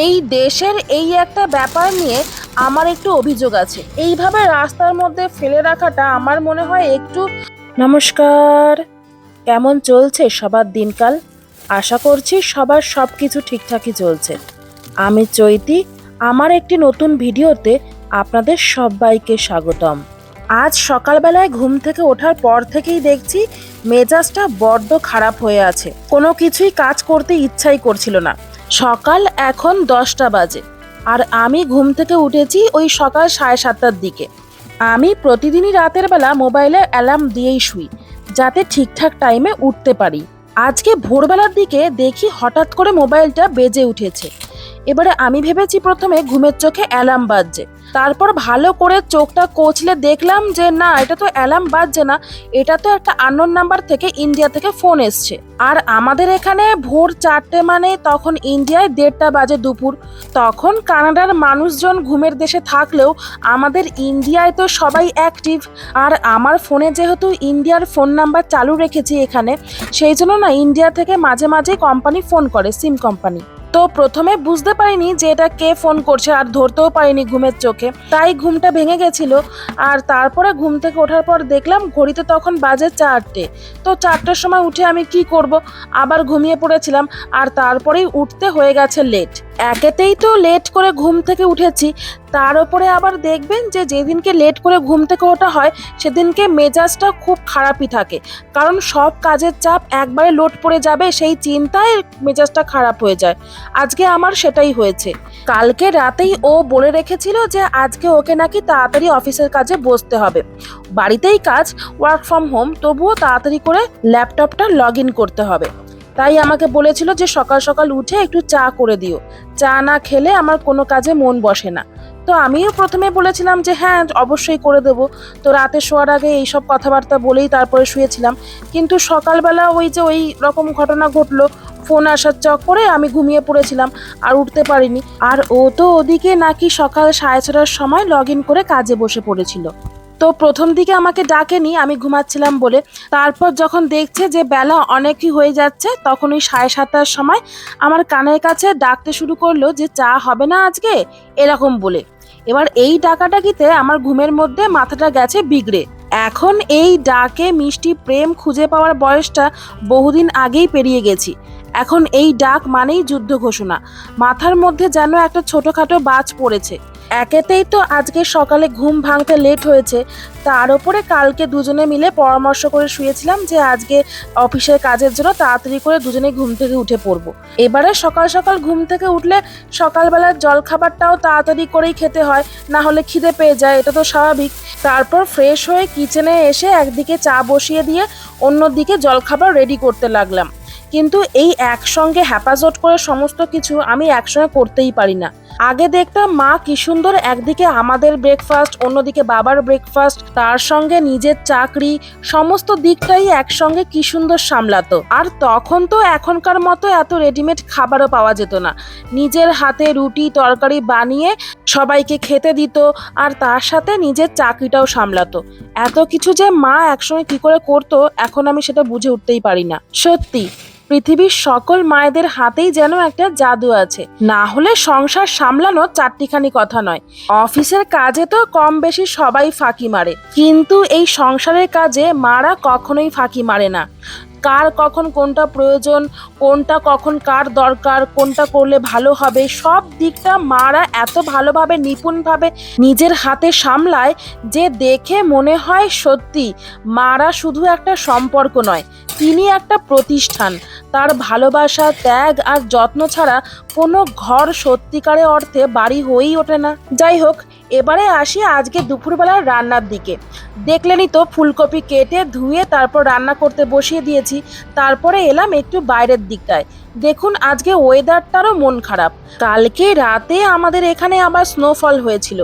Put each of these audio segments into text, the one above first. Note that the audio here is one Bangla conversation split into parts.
এই দেশের এই একটা ব্যাপার নিয়ে আমার একটু অভিযোগ আছে। এইভাবে রাস্তার মধ্যে ফেলে রাখাটা আমার মনে হয় একটু নমস্কার, কেমন চলছে সবার দিনকাল? আশা করছি সবার সব কিছু ঠিকঠাকই চলছে। আমি চৈতি, আমার একটি নতুন ভিডিওতে আপনাদের সবাইকে স্বাগতম। আজ সকালবেলায় ঘুম থেকে ওঠার পর থেকেই দেখছি মেজাজটা বড্ড খারাপ হয়ে আছে। কোনো কিছুই কাজ করতে ইচ্ছাই করছিল না। সকাল এখন দশটা বাজে। আর আমি ঘুম থেকে উঠেছি ওই সকাল সাড়ে সাতটার দিকে। আমি প্রতিদিনই রাতের বেলা মোবাইলে অ্যালার্ম দিয়েই শুই, যাতে ঠিকঠাক টাইমে উঠতে পারি। আজকে ভোরবেলার দিকে দেখি হঠাৎ করে মোবাইলটা বেজে উঠেছে। এবারে আমি ভেবেছি প্রথমে ঘুমের চোখে অ্যালার্ম বাজছে। তারপর ভালো করে চোখটা কচলে দেখলাম যে না, এটা তো অ্যালার্ম বাজছে না। এটা তো একটা আননোন নাম্বার থেকে ইন্ডিয়া থেকে ফোন এসছে। আর আমাদের এখানে ভোর চারটে মানে তখন ইন্ডিয়ায় দেড়টা বাজে দুপুর। তখন কানাডার মানুষজন ঘুমের দেশে থাকলেও আমাদের ইন্ডিয়ায় তো সবাই অ্যাক্টিভ আর আমার ফোনে যেহেতু ইন্ডিয়ার ফোন নাম্বার চালু রেখেছি এখানে, সেই জন্য না ইন্ডিয়া থেকে মাঝে মাঝে কোম্পানি ফোন করে সিম কোম্পানি তো প্রথমে বুঝতে পারিনি যে এটা কে ফোন করছে আর ধরতেও পারিনি ঘুমের চোখে। তাই ঘুমটা ভেঙে গেছিল আর তারপরে ঘুম থেকে ওঠার পর দেখলাম ঘড়িতে তখন বাজে চারটে। তো চারটের সময় উঠে আমি কি করব? আবার ঘুমিয়ে পড়েছিলাম আর তারপরেই উঠতে হয়ে গেছে লেট একেতেই তো লেট করে ঘুম থেকে উঠেছি। তার উপরে আবার দেখবেন যে যেদিনকে লেট করে ঘুম থেকে ওঠা হয়, সেদিনকে মেজাজটা খুব খারাপই থাকে। কারণ সব কাজের চাপ একবারে লোড পড়ে যাবে, সেই চিন্তায় মেজাজটা খারাপ হয়ে যায়। আজকে আমার সেটাই হয়েছে। কালকে রাতেই ও বলে রেখেছিল যে আজকে ওকে নাকি তাড়াতাড়ি অফিসের কাজে বসতে হবে। বাড়িতেই কাজ ওয়ার্ক ফ্রম হোম তবুও তাড়াতাড়ি করে ল্যাপটপটা লগ ইন করতে হবে। তাই আমাকে বলেছিল যে সকাল সকাল উঠে একটু চা করে দিও। চা না খেলে আমার কোনো কাজে মন বসে না। তো আমিও প্রথমে বলেছিলাম যে হ্যাঁ অবশ্যই করে দেব। তো রাতে শোয়ার আগে এইসব কথাবার্তা বলেই তারপরে শুয়েছিলাম। কিন্তু সকালবেলা ওই যে ওই রকম ঘটনা ঘটলো, ফোন আসার চক করে আমি ঘুমিয়ে পড়েছিলাম আর উঠতে পারিনি। আর ও তো ওদিকে নাকি সকাল সাড়ে ছটার সময় লগ ইন করে কাজে বসে পড়েছিল। তো প্রথম দিকে আমাকে ডাকেনি, আমি ঘুমাচ্ছিলাম বলে। তারপর যখন দেখছে যে বেলা অনেকই হয়ে যাচ্ছে তখন ওই সাড়ে সাতটার সময় আমার কানের কাছে ডাকতে শুরু করল যে, চা হবে না আজকে? এরকম বলে। এবার এই ডাকাডাকিতে আমার ঘুমের মধ্যে মাথাটা গেছে বিগড়ে। এখন এই ডাকে মিষ্টি প্রেম খুঁজে পাওয়ার বয়সটা বহুদিন আগেই পেরিয়ে গেছি। এখন এই ডাক মানেই যুদ্ধ ঘোষণা। মাথার মধ্যে যেন একটা ছোটোখাটো বাজ পড়েছে। একেতেই তো আজকে সকালে ঘুম ভাঙতে লেট হয়েছে। তার উপরে কালকে দুজনে মিলে পরামর্শ করে শুয়েছিলাম যে আজকে অফিসের কাজের জন্য তাড়াতাড়ি করে দুজনে ঘুম থেকে উঠে পড়ব। এবারে সকাল সকাল ঘুম থেকে উঠলে সকালবেলার জলখাবারটাও তাড়াতাড়ি করেই খেতে হয়, না হলে খিদে পেয়ে যায়, এটা তো স্বাভাবিক। তারপর ফ্রেশ হয়ে কিচেনে এসে একদিকে চা বসিয়ে দিয়ে অন্যদিকে জলখাবার রেডি করতে লাগলাম। কিন্তু এই একসঙ্গে হ্যাপাজট করে সমস্ত কিছু আমি একসঙ্গে করতেই পারি না। আগে দেখতাম মা কি সুন্দর একদিকে আমাদের ব্রেকফাস্ট অন্যদিকে বাবার ব্রেকফাস্ট তার সঙ্গে নিজের চাকরি, সমস্ত দিকটাই একসঙ্গে কি সুন্দর সামলাতো। আর তখন তো এখনকার মতো এত রেডিমেড খাবারও পাওয়া যেত না। নিজের হাতে রুটি, তরকারি বানিয়ে সবাইকে খেতে দিত, আর তার সাথে নিজের চাকরিটাও সামলাতো। এত কিছু যে মা একসঙ্গে কি করে করতো, এখন আমি সেটা বুঝে উঠতেই পারি না। সত্যি, পৃথিবীর সকল মায়েদের হাতেই যেন একটা জাদু আছে। না হলে সংসার সামলানো চারটিখানি কথা নয়। অফিসের কাজে তো কম বেশি সবাই ফাঁকি মারে। কিন্তু এই সংসারের কাজে মারা কখনোই ফাঁকি মারে না। কার কখন কোনটা প্রয়োজন, কোনটা কখন কার দরকার, কোনটা করলে ভালো হবে, সব দিকটা মারা এত ভালোভাবে, নিপুণভাবে নিজের হাতে সামলায় যে দেখে মনে হয় সত্যি মারা শুধু একটা সম্পর্ক নয়, তিনি একটা প্রতিষ্ঠান। তার ভালোবাসা, ত্যাগ আর যত্ন ছাড়া কোনো ঘর সত্যিকারে অর্থে বাড়ি হয়েই ওঠে না। যাই হোক এবারে আসি আজকে দুপুরবেলার রান্নার দিকে। দেখলেনই তো ফুলকপি কেটে ধুয়ে তারপর রান্না করতে বসিয়ে দিয়েছি, তারপরে এলাম একটু বাইরের দিকটায়। দেখুন, আজকে ওয়েদারটারও মন খারাপ। কালকে রাতে আমাদের এখানে আবার স্নোফল হয়েছিল।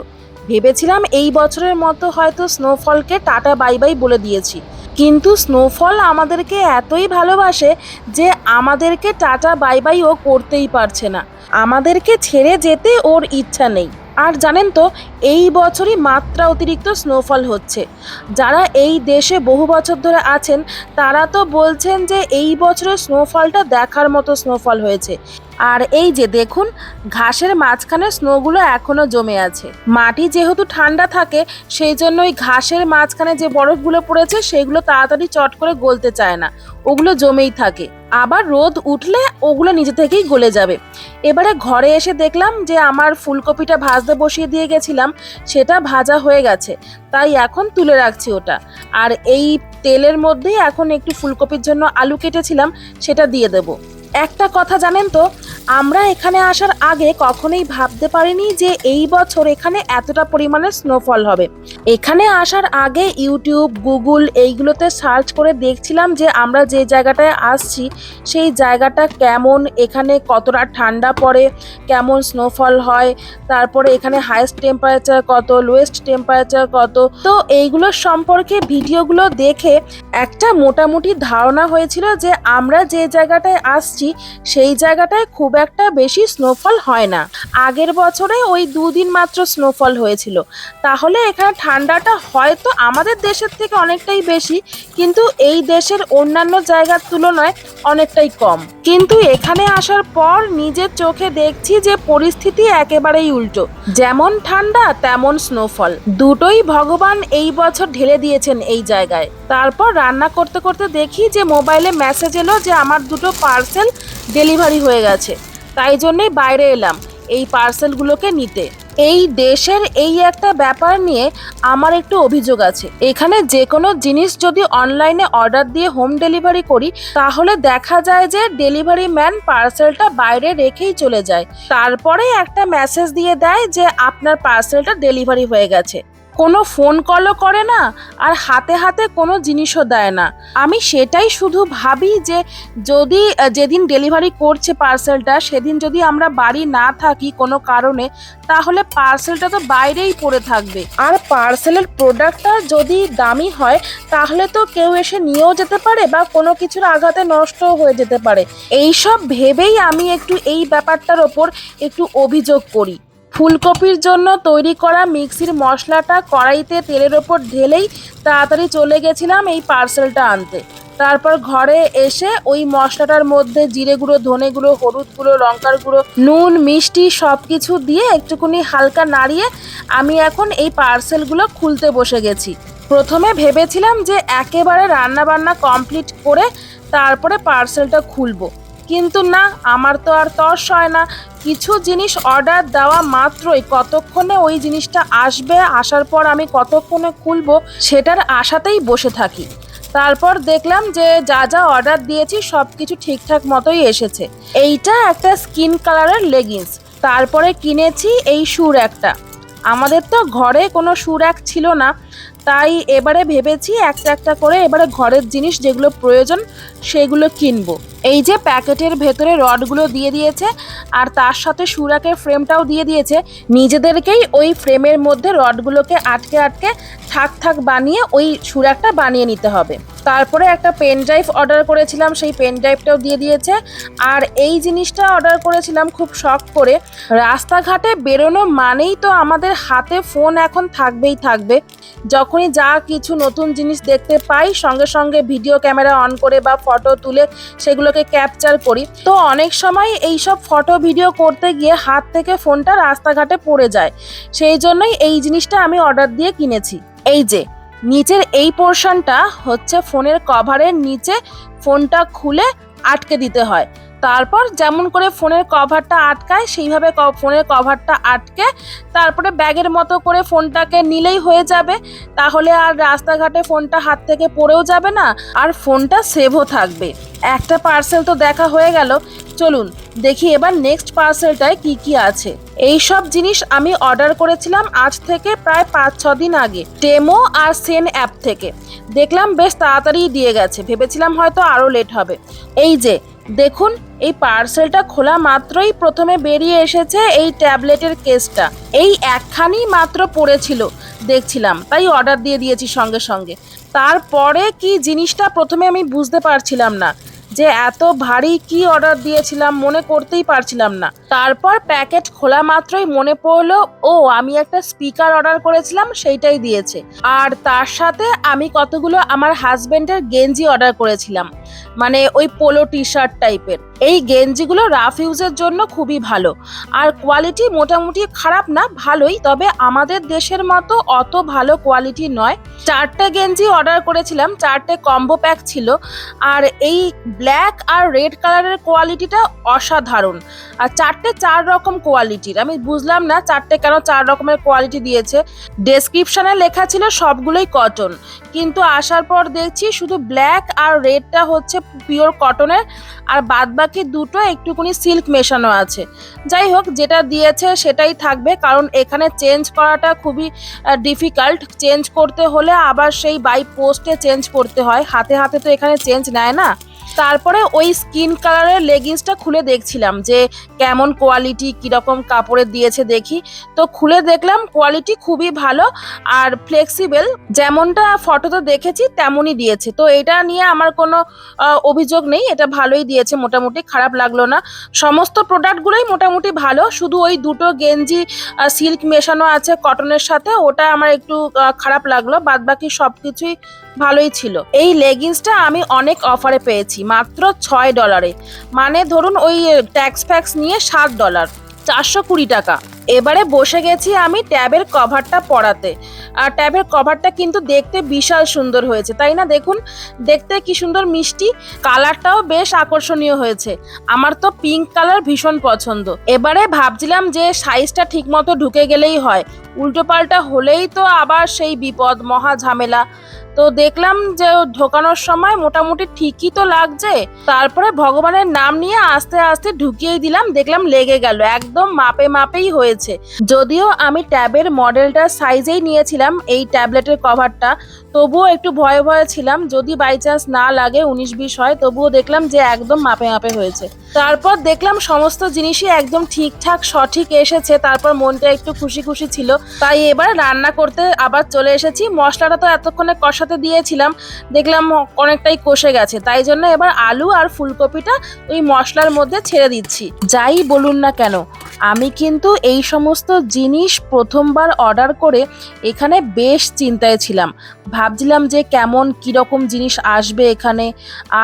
ভেবেছিলাম এই বছরের মতো হয়তো স্নোফলকে টাটা বাই বাই বলে দিয়েছি। কিন্তু স্নোফল আমাদেরকে এতই ভালোবাসে যে আমাদেরকে টাটা বাই বাই ও করতেই পারছে না। আমাদেরকে ছেড়ে যেতে ওর ইচ্ছা নেই। আর জানেন তো এই বছরই মাত্রা অতিরিক্ত স্নোফল হচ্ছে। যারা এই দেশে বহু বছর ধরে আছেন, তারা তো বলছেন যে এই বছরের স্নোফলটা দেখার মতো স্নোফল হয়েছে। আর এই যে দেখুন, ঘাসের মাঝখানে স্নোগুলো এখনও জমে আছে। মাটি যেহেতু ঠান্ডা থাকে, সেই জন্য ওই ঘাসের মাঝখানে যে বরফগুলো পড়েছে, সেগুলো তাড়াতাড়ি চট করে গলতে চায় না। ওগুলো জমেই থাকে। আবার রোদ উঠলে ওগুলো নিজে থেকেই গলে যাবে। এবারে ঘরে এসে দেখলাম যে আমার ফুলকপিটা ভাজতে বসিয়ে দিয়ে গেছিলাম। সেটা ভাজা হয়ে গেছে। তাই এখন তুলে রাখছি ওটা। আর এই তেলের মধ্যেই এখন একটু ফুলকপির জন্য আলু কেটেছিলাম, সেটা দিয়ে দেব। একটা কথা জানেন তো আমরা এখানে আসার আগে কখনোই ভাবতে পারিনি যে এই বছর এখানে এতটা পরিমাণে স্নোফল হবে। এখানে আসার আগে ইউটিউব গুগল এইগুলোতে সার্চ করে দেখছিলাম যে আমরা যে জায়গাটায় আসছি, সেই জায়গাটা কেমন, এখানে কতটা ঠান্ডা পড়ে, কেমন স্নোফল হয়, তারপরে এখানে হাইয়েস্ট টেম্পারেচার কত লোয়েস্ট টেম্পারেচার কত। তো এইগুলোর সম্পর্কে ভিডিওগুলো দেখে একটা মোটামুটি ধারণা হয়েছিল যে আমরা যে জায়গাটায় আসছি, সেই জায়গাটায় খুব একটা বেশি স্নোফল হয় না। আগের বছরে ওই দুদিন মাত্র স্নোফল হয়েছিল। তাহলে এখানে ঠান্ডাটা হয়তো আমাদের দেশের থেকে অনেকটাই বেশি, কিন্তু এই দেশের অন্যান্য জায়গার তুলনায় অনেকটাই কম। কিন্তু এখানে আসার পর নিজের চোখে দেখছি যে পরিস্থিতি একেবারেই উল্টো। যেমন ঠান্ডা, তেমন স্নোফল দুটোই ভগবান এই বছর ঢেলে দিয়েছেন এই জায়গায়। তারপর রান্না করতে করতে দেখি যে মোবাইলে মেসেজ এলো যে আমার দুটো পার্সেল ডেলিভারি হয়ে গেছে। তাই জন্যই বাইরে এলাম এই পার্সেলগুলোকে নিতে। এই দেশের এই একটা ব্যাপার নিয়ে আমার একটু অভিযোগ আছে। এখানে যে কোনো জিনিস যদি অনলাইনে অর্ডার দিয়ে হোম ডেলিভারি করি, তাহলে দেখা যায় যে ডেলিভারি ম্যান পার্সেলটা বাইরে রেখেই চলে যায়। তারপরে একটা মেসেজ দিয়ে দেয় যে আপনার পার্সেলটা ডেলিভারি হয়ে গেছে। কোনো ফোন কলও করে না আর হাতে হাতে কোনো জিনিসও দেয় না। আমি সেটাই শুধু ভাবি যে যদি, যেদিন ডেলিভারি করছে পার্সেলটা, সেদিন যদি আমরা বাড়ি না থাকি কোনো কারণে, তাহলে পার্সেলটা তো বাইরেই পড়ে থাকবে। আর পার্সেলের প্রোডাক্টটা যদি দামি হয়, তাহলে তো কেউ এসে নিয়েও যেতে পারে বা কোনো কিছুর আঘাতে নষ্টও হয়ে যেতে পারে। এইসব ভেবেই আমি একটু এই ব্যাপারটার ওপর একটু অভিযোগ করি। ফুলকপির জন্য তৈরি করা মিক্সির মশলাটা কড়াইতে তেলের ওপর ঢেলেই তাড়াতাড়ি চলে গেছিলাম এই পার্সেলটা আনতে। তারপর ঘরে এসে ওই মশলাটার মধ্যে জিরে গুঁড়ো, ধনে গুঁড়ো, হলুদ গুঁড়ো, লঙ্কার গুঁড়ো, নুন, মিষ্টি সব কিছু দিয়ে একটুখানি হালকা নাড়িয়ে আমি এখন এই পার্সেলগুলো খুলতে বসে গেছি। প্রথমে ভেবেছিলাম যে একেবারে রান্না বান্না কমপ্লিট করে তারপরে পার্সেলটা খুলবো। কিন্তু না, আমার তো আর তর্স হয় না। কিছু জিনিস অর্ডার দেওয়া মাত্রই। কতক্ষণে ওই জিনিসটা আসবে, আসার পর আমি কতক্ষণে খুলবো, সেটার আশাতেই বসে থাকি। তারপর দেখলাম যে যা যা অর্ডার দিয়েছি সব কিছু ঠিকঠাক মতোই এসেছে। এইটা একটা স্কিন কালারের লেগিংস তারপরে কিনেছি এই সুর একটা। আমাদের তো ঘরে কোনো সুর এক ছিল না। তাই এবারে ভেবেছি একটা একটা করে এবারে ঘরের জিনিস যেগুলো প্রয়োজন, সেগুলো কিনবো। এই যে প্যাকেটের ভেতরে রডগুলো দিয়ে দিয়েছে, আর তার সাথে সুরাকের ফ্রেমটাও দিয়ে দিয়েছে। নিজেদেরকেই ওই ফ্রেমের মধ্যে রডগুলোকে আটকে আটকে থাক থাক বানিয়ে ওই সুরাকটা বানিয়ে নিতে হবে। তারপরে একটা পেন ড্রাইভ অর্ডার করেছিলাম, সেই পেন ড্রাইভটাও দিয়ে দিয়েছে। আর এই জিনিসটা অর্ডার করেছিলাম খুব শখ করে। রাস্তাঘাটে বেরোনো মানেই তো আমাদের হাতে ফোন এখন থাকবেই থাকবে। যখনই যা কিছু নতুন জিনিস দেখতে পাই, সঙ্গে সঙ্গে ভিডিও ক্যামেরা অন করে বা ফটো তুলে সেগুলোকে ক্যাপচার করি। তো অনেক সময় এই সব ফটো ভিডিও করতে গিয়ে হাত থেকে ফোনটা রাস্তাঘাটে পড়ে যায়। সেই জন্যই এই জিনিসটা আমি অর্ডার দিয়ে কিনেছি। এই যে, নিচের এই পোর্শনটা হচ্ছে ফোনের কভারের নিচে ফোনটা খুলে আটকে দিতে হয়। তারপর যেমন করে ফোনের কভারটা আটকায়, সেইভাবে ফোনের কভারটা আটকে, তারপরে ব্যাগের মতো করে ফোনটাকে নিলেই হয়ে যাবে। তাহলে আর রাস্তাঘাটে ফোনটা হাত থেকে পড়েও যাবে না, আর ফোনটা সেভও থাকবে। একটা পার্সেল তো দেখা হয়ে গেল। চলুন, দেখি এবার নেক্সট পার্সেলটায় কি কি আছে। এই সব জিনিস আমি অর্ডার করেছিলাম আজ থেকে প্রায় পাঁচ, ছ দিন আগে টেমো আর সেন অ্যাপ থেকে। দেখলাম বেশ তাড়াতাড়ি দিয়ে গেছে। ভেবেছিলাম হয়তো আরও লেট হবে। এই যে, দেখুন এই পার্সেলটা খোলা মাত্রই প্রথমে বেরিয়ে এসেছে এই ট্যাবলেটের কেসটা। এই একখানি মাত্র পড়েছিল, দেখছিলাম, তাই অর্ডার দিয়ে দিয়েছি সঙ্গে সঙ্গে। তারপরে কি জিনিসটা প্রথমে আমি বুঝতে পারছিলাম না, যে এত ভারী কি অর্ডার দিয়েছিলাম মনে করতেই পারছিলাম না। তারপর প্যাকেট খোলা মাত্রই মনে পড়ল, ও, আমি একটা স্পিকার অর্ডার করেছিলাম, সেইটাই দিয়েছে। আর তার সাথে আমি কতগুলো আমার হাজবেন্ডের গেঞ্জি অর্ডার করেছিলাম। মানে ওই পোলো টি শার্ট টাইপের এই গেঞ্জিগুলো রাফ ইউজের জন্য খুবই ভালো। আর কোয়ালিটি মোটামুটি খারাপ না, ভালোই, তবে আমাদের দেশের মতো অত ভালো কোয়ালিটি নয়। চারটে গেঞ্জি অর্ডার করেছিলাম, চারটে কম্বো প্যাক ছিল, আর এই ব্ল্যাক আর রেড কালারের কোয়ালিটিটা অসাধারণ। আর চারটে চার রকম কোয়ালিটির আমি বুঝলাম না চারটে কেন চার রকমের কোয়ালিটি দিয়েছে। ডেসক্রিপশনে লেখা ছিল সবগুলোই কটন কিন্তু আসার পর দেখছি শুধু ব্ল্যাক আর রেডটা হচ্ছে পিওর কটনের আর বাদ বাকি দুটো একটুকুনি সিল্ক মেশানো আছে। যাই হোক যেটা দিয়েছে সেটাই থাকবে, কারণ এখানে চেঞ্জ করাটা খুবই ডিফিকাল্ট চেঞ্জ করতে হলে আবার সেই বাই পোস্টে চেঞ্জ করতে হয়। হাতে হাতে তো এখানে চেঞ্জ নেয় না। তারপরে ওই স্কিন কালারের লেগিংসটা খুলে দেখছিলাম যে কেমন কোয়ালিটি কীরকম কাপড়ের দিয়েছে দেখি। তো খুলে দেখলাম কোয়ালিটি খুবই ভালো আর ফ্লেক্সিবেল যেমনটা ফটোতে দেখেছি তেমনই দিয়েছে। তো এটা নিয়ে আমার কোনো অভিযোগ নেই, এটা ভালোই দিয়েছে, মোটামুটি খারাপ লাগল না। সমস্ত প্রোডাক্টগুলোই মোটামুটি ভালো, শুধু ওই দুটো গেঞ্জি সিল্ক মেশানো আছে কটনের সাথে, ওটা আমার একটু খারাপ লাগল বাদ বাকি সব কিছুই ভালোই ছিল। এই লেগিংসটা আমি অনেক অফারে পেয়েছি, মাত্র ছয় ডলারে মানে ধরুন ওই ট্যাক্স ফ্যাক্স নিয়ে সাত ডলার চারশো কুড়ি টাকা। এবারে বসে গেছি আমি ট্যাবের কভারটা পরাতে। আর ট্যাবের কভারটা কিন্তু দেখতে বিশাল সুন্দর হয়েছে, তাই না? দেখুন, দেখতে কি সুন্দর মিষ্টি কালারটাও বেশ আকর্ষণীয় হয়েছে। আমার তো পিঙ্ক কালার ভীষণ পছন্দ। এবারে ভাবছিলাম যে সাইজটা ঠিকমতো ঢুকে গেলেই হয়। উল্টোপাল্টা হলেই তো আবার সেই বিপদ, মহা ঝামেলা। তো দেখলাম যে ঢোকানোর সময় মোটামুটি ঠিকই তো লাগছে। তারপরে ভগবানের নাম নিয়ে আস্তে আস্তে ঢুকিয়েই দিলাম, দেখলাম লেগে গেল, একদম মাপে মাপেই হয়েছে। যদিও আমি ট্যাবের মডেলটা সাইজেই নিয়েছিলাম এই ট্যাবলেটের কভারটা, তবুও একটু ভয়ে ভয়ে ছিলাম, যদি বাই চান্স না লাগে উনিশ বিশ হয়, তবুও দেখলাম যে একদম মাপে মাপে হয়েছে। তারপর দেখলাম সমস্ত জিনিসই একদম ঠিকঠাক, সঠিক এসেছে, তারপর মনটা একটু খুশি খুশি ছিল। তাই এবার রান্না করতে আবার চলে এসেছি। মশলাটা তো এতক্ষণে কষাতে দিয়েছিলাম, দেখলাম অনেকটাই কষে গেছে। তাই জন্য এবার আলু আর ফুলকপিটা ওই মশলার মধ্যে ছেড়ে দিচ্ছি। যাই বলুন না কেন, আমি কিন্তু এই সমস্ত জিনিস প্রথমবার অর্ডার করে এখানে বেশ চিন্তায় ছিলাম। ভাবছিলাম যে কেমন, কীরকম জিনিস আসবে এখানে,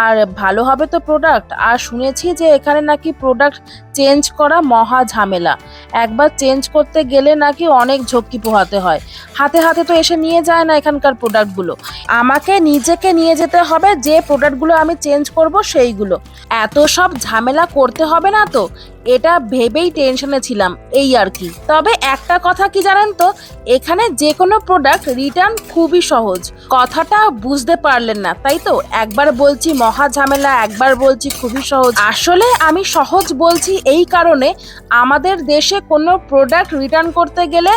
আর ভালো হবে তো প্রোডাক্ট আর শুনেছি যে এখানে নাকি প্রোডাক্ট চেঞ্জ করা মহা ঝামেলা। একবার চেঞ্জ করতে গেলে নাকি অনেক ঝক্কি পোহাতে হয়। হাতে হাতে তো এসে নিয়ে যায় না এখানকার প্রোডাক্টগুলো আমাকে নিজেকে নিয়ে যেতে হবে, যে প্রোডাক্টগুলো আমি চেঞ্জ করব সেইগুলো। এত সব ঝামেলা করতে হবে না তো? এটা ভেবেই টেনশনে ছিলাম এই আর কি। তবে একটা কথা কি জানেন তো? এখানে যে কোনো প্রোডাক্ট রিটার্ন খুবই সহজ। কথাটা বুঝতে পারলেন না, তাই তো? একবার বলছি মহা ঝামেলা, একবার বলছি খুবই সহজ। আসলে আমি সহজ বলছি এই কারণে আমাদের দেশে কোনো প্রোডাক্ট রিটার্ন করতে গেলে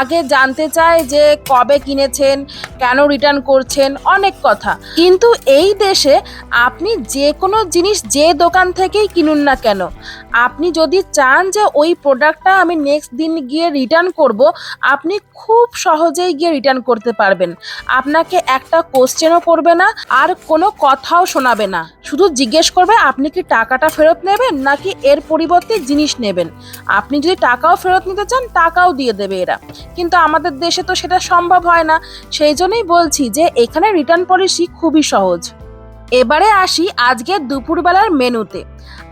আগে জানতে চায় যে কবে কিনেছেন, কেন রিটার্ন করছেন, অনেক কথা। কিন্তু এই দেশে আপনি যে কোনো জিনিস যে দোকান থেকেই কিনুন না কেন, আপনি যদি চান যে ওই প্রোডাক্টটা আমি নেক্সট দিন গিয়ে রিটার্ন করব, আপনি খুব সহজেই গিয়ে রিটার্ন করতে পারবেন। আপনাকে একটা কোশ্চেনও করবে না, আর কোনো কথাও শোনাবে না। শুধু জিজ্ঞেস করবে, আপনি কি টাকাটা ফেরত নেবেন, নাকি এর পরিবর্তে জিনিস নেবেন? আপনি যদি টাকাও ফেরত নিতে চান, টাকাও দিয়ে দেবে এরা। কিন্তু আমাদের দেশে তো সেটা সম্ভব হয় না। সেই জন্যই বলছি যে, এখানে রিটার্ন পলিসি খুবই সহজ। এবারে আসি আজকে দুপুরবেলার মেনুতে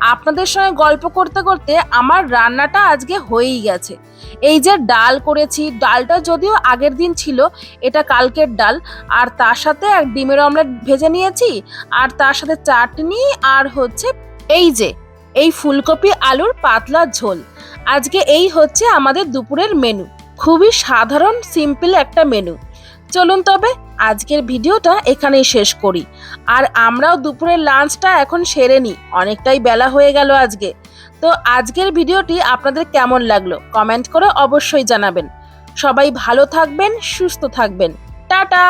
আপনাদের সঙ্গে গল্প করতে করতে আমার রান্নাটা আজকে হয়েই গেছে। এই যে ডাল করেছি, ডালটা যদিও আগের দিন ছিল, এটা কালকের ডাল, আর তার সাথে এক ডিমের অমলেট ভেজে নিয়েছি, আর তার সাথে চাটনি, আর হচ্ছে এই যে, এই ফুলকপি আলুর পাতলা ঝোল। আজকে এই হচ্ছে আমাদের দুপুরের মেনু খুবই সাধারণ সিম্পল একটা মেনু চলুন তবে আজকের ভিডিওটা এখানেই শেষ করি। আর আমরাও দুপুরের লাঞ্চটা এখন সেরে নিই। অনেকটাই বেলা হয়ে গেল আজকে। তো আজকের ভিডিওটি আপনাদের কেমন লাগল? কমেন্ট করে অবশ্যই জানাবেন। সবাই ভালো থাকবেন, সুস্থ থাকবেন। টাটা!